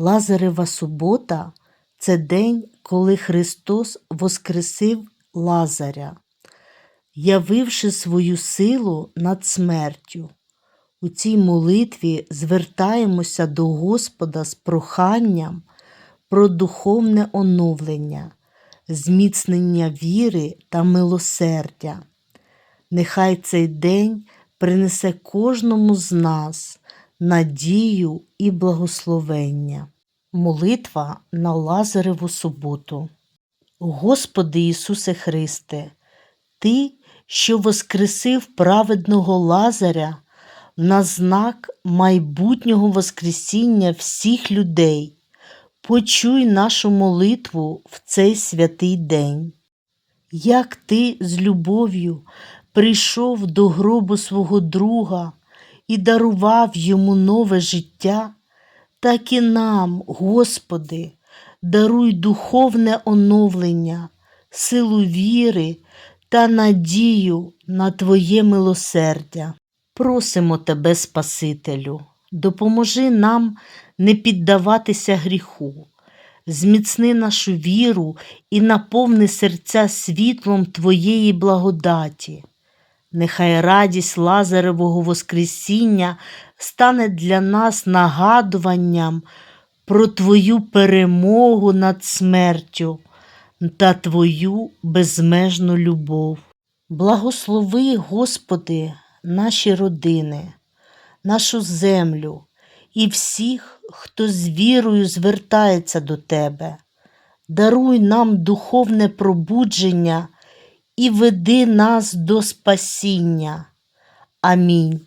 Лазарева субота це день, коли Христос воскресив Лазаря, явивши свою силу над смертю. У цій молитві звертаємося до Господа з проханням про духовне оновлення, зміцнення віри та милосердя. Нехай цей день принесе кожному з нас надію і благословення. Молитва на Лазареву суботу. Господи Ісусе Христе, Ти, що воскресив праведного Лазаря на знак майбутнього Воскресіння всіх людей, почуй нашу молитву в цей святий день. Як ти з любов'ю прийшов до гробу свого друга і дарував йому нове життя, так і нам, Господи, даруй духовне оновлення, силу віри та надію на Твоє милосердя. Просимо Тебе, Спасителю, допоможи нам не піддаватися гріху, зміцни нашу віру і наповни серця світлом Твоєї благодаті. Нехай радість Лазаревого Воскресіння стане для нас нагадуванням про Твою перемогу над смертю та Твою безмежну любов. Благослови, Господи, наші родини, нашу землю і всіх, хто з вірою звертається до Тебе. Даруй нам духовне пробудження і веди нас до спасіння. Амінь.